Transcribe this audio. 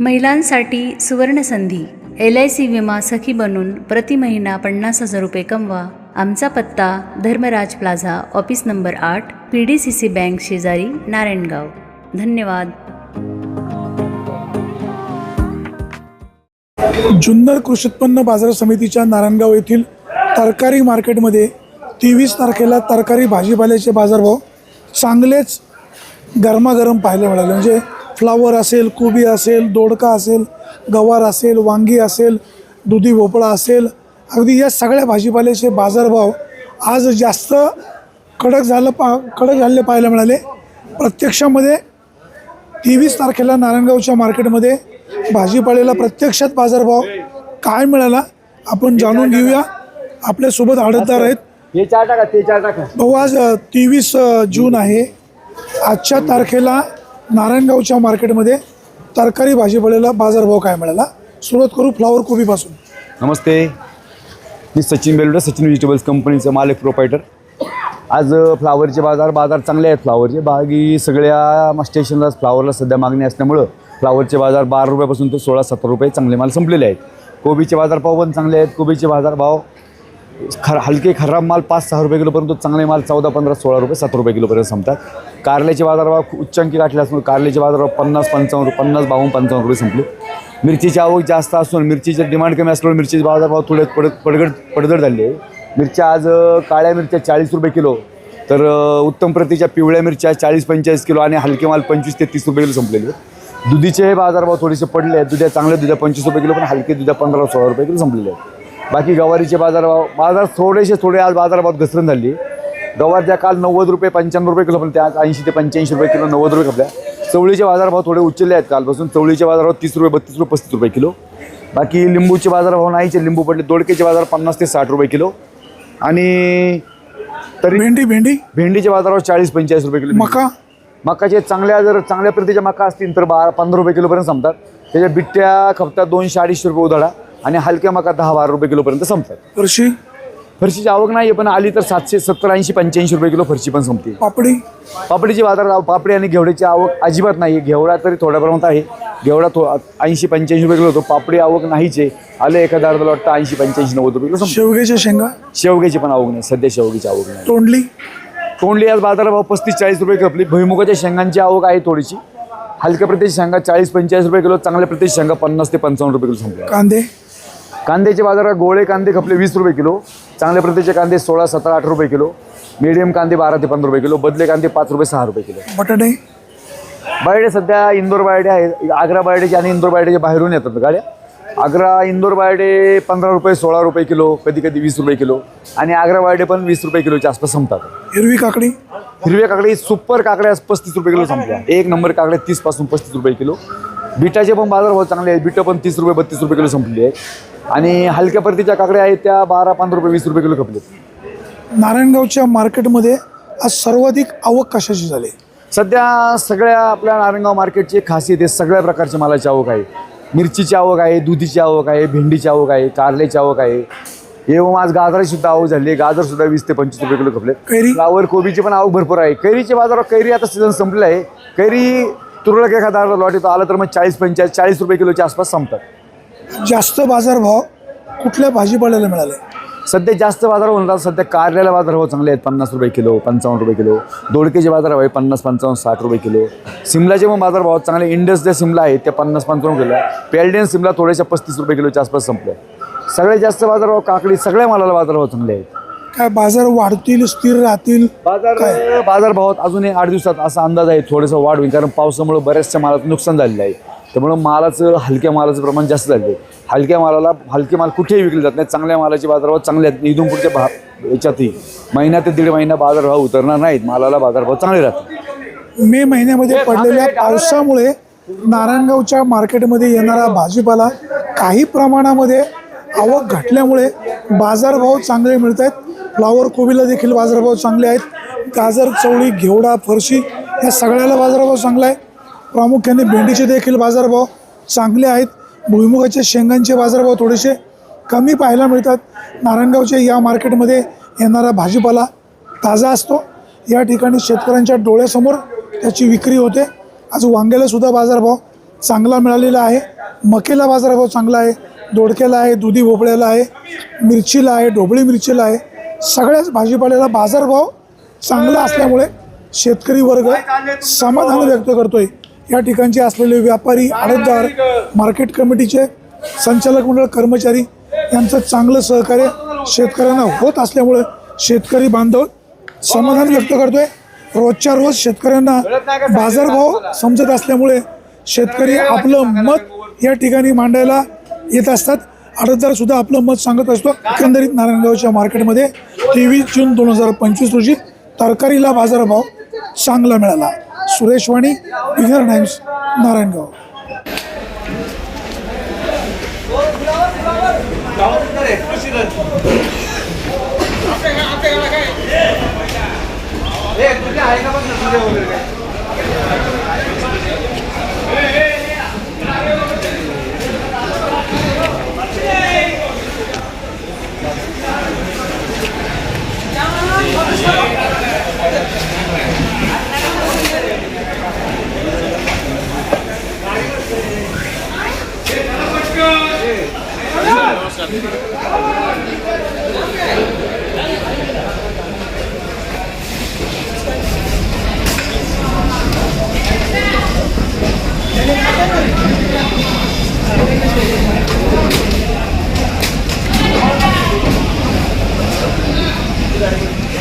महिलांसाठी सुवर्णसंधी. L I C विमा सखी बनून प्रति महिना पन्नास हजार रुपये कमवा. आमचा पत्ता धर्मराज प्लाझा ऑफिस नंबर आठ P D C C bank शेजारी नारायणगाव. धन्यवाद. जुन्नर कृषी उत्पन्न बाजार समितीच्या नारायणगाव येथील तरकारी मार्केटमध्ये तेवीस तारखेला तरकारी भाजीपाल्याचे बाजारभाव चांगलेच गरमागरम पाहायला मिळाले. म्हणजे फ्लावर असेल कोबी असेल दोडका असेल गवार असेल वांगी असेल दुधी भोपळा असेल अगदी या सगळ्या भाजीपाल्याचे बाजारभाव आज जास्त कडक झालं पा कडक झालेले पाहायला मिळाले. प्रत्यक्षामध्ये तेवीस तारखेला नारायणगावच्या मार्केटमध्ये भाजीपाल्याला प्रत्यक्षात बाजारभाव काय मिळाला आपण जाणून घेऊया. आपल्यासोबत आडतदार आहेत. भाऊ आज तेवीस जून आहे. आजच्या तारखेला नारायणगावच्या मार्केटमध्ये तरकारी भाजीपाल्याला बाजारभाव काय मिळाला? सुरुवात करू फ्लावर कोबीपासून. नमस्ते. मी सचिन बेलुडे सचिन व्हेजिटेबल्स कंपनीचं मालक प्रोपायटर आज फ्लावरचे बाजार बाजार चांगले आहेत फ्लावरचे. बागी सगळ्या म- स्टेशनला फ्लावरला सध्या मागणी असल्यामुळं फ्लावरचे बाजार बारा रुपयापासून ते सोळा सतरा रुपये चांगले माल संपलेले आहेत. कोबीचे बाजारभाव पण चांगले आहेत. कोबीचे बाजारभाव खर हलके खराब माल पाच सहा रुपये किलो परंतु चांगले माल चौदा पंधरा सोळा रुपये सतरा रुपये किलोपर्यंत संपतात. कारल्याचे बाजारभाव उच्चांकी गाठले असल्यामुळे कारल्याचे बाजारभाव पन्नास पंचावन्न रुपये पन्नास बावन्न पंचावन्न रुपये संपले. मिरचीची आवक जास्त असून मिरचीचे डिमांड कमी असल्यामुळे मिरचीचे बाजारभाव थोडे पड पडगड पडझड झाले. आहे मिरच्या आज काळ्या मिरच्या चाळीस रुपये किलो तर उत्तम प्रतीच्या पिवळ्या मिरच्या चाळीस पंचेचाळीस किलो आणि हलके माल पंचवीस ते तीस रुपये किलो संपलेले. दुधीचे हे बाजारभाव थोडेसे पडले आहेत. दुध्या चांगल्या दुध्या पंचवीस रुपये किलो पण हलके दुध्या पंधरा सोळा रुपये किलो संपलेले आहेत. बाकी गवारीचे बाजारभाव बाजार थोडेसे थोडे आज बाजारभावात घसरण झाली. गवारच्या काल नव्वद रुपये पंच्याण्णव रुपये किलो पण त्या आज ऐंशी ते पंच्याऐंशी रुपये किलो नव्वद रुपये खपल्या. चवळीचे बाजारभाव थोडे उचलले आहेत कालपासून. चवळीचे बाजारभाव तीस रुपये बत्तीस रुपये पस्तीस रुपये किलो. बाकी लिंबूचे बाजारभाव नाहीचे लिंबू पडले दोडकेचे बाजार पन्नास ते साठ रुपये किलो. आणि तरी भेंडी भेंडी? भेंडीचे बाजारभाव चाळीस पंचेचाळीस रुपये किलो. मका? मकाचे चांगल्या जर चांगल्या प्रतीच्या मका असतील तर बारा पंधरा रुपये किलोपर्यंत संपतात. त्याच्या बिट्ट्या खपतात दोनशे अडीचशे रुपये उधाळा. आणि हलक्या मका दहा बारा रुपये किलोपर्यंत संपतात. फरशी? फरशीची आवक नाही पण आली तर सातशे सत्तर ऐंशी पंच्याऐंशी रुपये किलो फरशी पण संपते. पापडी? पापडीची बाजार पापडी आणि घेवड्याची आवक अजिबात नाही घेवडा तरी थोड्या प्रमाणात आहे. घेवडा थो ऐंशी पंच्याऐंशी रुपये किलो होतो. पापडी आवक नाहीच. आहे आले एखादा अर्धा वाटतं ऐंशी पंच्याऐंशी नव्वद रुपये किलो संपते. शेवग्याच्या शेंगा? शेवग्याची पण आवक नाही. सध्या शेवग्याची आवक नाही. तोंडली? तोंडली आज बाजारभाव पस्तीस चाळीस रुपये खपली. भुईमुगाच्या शेंगांची आवक आहे थोडीशी. हलक्या प्रतीची शेंगा चाळीस पंचेचाळीस रुपये किलो चांगल्या प्रतीची शेंगा पन्नास ते पंचावन्न रुपये किलो संपल्या. कांदे? कांद्याचे बाजारात गोळे कांदे खपले वीस रुपये किलो. चांगल्या प्रतीचे कांदे सोळा सतरा अठरा रुपये किलो. मीडियम कांदे बारा ते पंधरा रुपये किलो. बदले कांदे पाच रुपये सहा रुपये किलो. बटाटे? बायडे सध्या इंदोर बायडे आहेत. आग्रा बायडेचे आणि इंदोर बायडेच्या बाहेरून येतात गाड्या. आग्रा इंदोर बायडे पंधरा रुपये सोळा रुपये किलो. कधी कधी वीस रुपये किलो. आणि आग्रा बायडे पण वीस रुपये किलोच्या आसपास संपतात. हिरवी काकडी? हिरव्या काकडी सुपर काकड्या पस्तीस रुपये किलो संपल्या. एक नंबर काकड्या तीसपासून पस्तीस रुपये किलो. बिटाचे पण बाजार भाव चांगले आहेत. बिटं पण तीस रुपये बत्तीस रुपये किलो संपले आहेत आणि हलक्या परतीच्या काकड्या आहेत त्या बारा पंधरा रुपये वीस रुपये किलो खपलेत. नारायणगावच्या मार्केटमध्ये आज सर्वाधिक आवक कशाची झाली? सध्या सगळ्या आपल्या नारायणगाव मार्केटची एक खासियत आहे सगळ्या प्रकारची मालाची आवक आहे. मिरचीची आवक आहे दुधीची आवक आहे भेंडीची आवक आहे कारल्याची आवक आहे. एवढं आज गाजराची सुद्धा आवक झाली आहे. गाजर सुद्धा वीस ते पंचवीस रुपये किलो खपले कैरी? फ्लावर कोबीची पण आवक भरपूर आहे. कैरीचे बाजारात कैरी आता सीझन संपलं आहे. कैरी तुरळक एखादा लॉट येतो आला तर मग चाळीस पंचेचाळीस चाळीस रुपये किलोच्या आसपास संपतात. जास्त बाजारभाव कुठल्या भाजीपाल्याला मिळाले? सध्या जास्त बाजार होणार सध्या कारल्याला बाजारभाव चांगले आहेत. पन्नास रुपये किलो पंचावन्न रुपये किलो. दोडकेचे बाजारभाव आहे. पन्नास पंचावन्न साठ रुपये किलो. सिमलाचे पण बाजारभाव चांगले इंडस ज्या सिमला आहेत त्या पन्नास पंचावन्न किलो आहे. पेल्डेन सिमला थोड्याशा पस्तीस रुपये किलोच्या आसपास संपल्या सगळ्यात जास्त बाजारभाव काकडी सगळ्या मालाला बाजारभाव चांगले आहेत. काय बाजार वाढतील स्थिर राहतील? बाजार बाजारभावात अजून एक आठ दिवसात असा अंदाज आहे. थोडंसं वाढ होईल. कारण पावसामुळे बऱ्याचशा मालाचं नुकसान झालेलं आहे. त्यामुळं मालाचं हलक्या मालाचं प्रमाण जास्त झालं आहे. हलक्या मालाला हलके माल कुठेही विकले जात नाही चांगल्या मालाचे बाजारभाव चांगले आहेत. इथून पुढच्या भा याच्यातही. महिना ते दीड महिना बाजारभाव उतरणार नाहीत. मालाला बाजारभाव चांगले राहतात. मे महिन्यामध्ये पडलेल्या पावसामुळे नारायणगावच्या मार्केटमध्ये येणारा भाजीपाला काही प्रमाणामध्ये आवक घटल्यामुळे बाजारभाव चांगले मिळत आहेत. फ्लावर कोबीला देखील बाजारभाव चांगले आहेत. गाजर चवळी घेवडा फरशी या सगळ्याला बाजारभाव चांगला आहे. प्रामुख्याने भेंडीचे देखील बाजारभाव चांगले आहेत. भुईमुगाचे शेंगांचे बाजारभाव थोडेसे कमी पाहायला मिळतात. नारायणगावच्या या मार्केटमध्ये येणारा भाजीपाला ताजा असतो. या ठिकाणी शेतकऱ्यांच्या डोळ्यासमोर त्याची विक्री होते. आज वांग्यालासुद्धा बाजारभाव चांगला मिळालेला आहे. मकेला बाजारभाव चांगला आहे. दोडक्याला आहे दुधी भोपळ्याला आहे मिरचीला आहे ढोबळी मिरचीला आहे. सगळ्याच भाजीपाल्याला बाजारभाव चांगला असल्यामुळे शेतकरी वर्ग समाधान व्यक्त करतोय. या ठिकाणचे असलेले व्यापारी आडतदार मार्केट कमिटीचे संचालक मंडळ कर्मचारी यांचं चांगलं सहकार्य शेतकऱ्यांना होत असल्यामुळे शेतकरी बांधव समाधान व्यक्त करतोय. रोजच्या रोज शेतकऱ्यांना बाजारभाव समजत असल्यामुळे शेतकरी आपलं मत या ठिकाणी मांडायला येत असतात. आडतदार सुद्धा आपलं मत सांगत असतो. एकंदरीत नारायणगावच्या मार्केटमध्ये तेवीस जून दोन हजार पंचवीस रोजी तरकारीला बाजारभाव चांगला मिळाला. सुरेश वाणी बिगर टाइम्स नारायणगाव.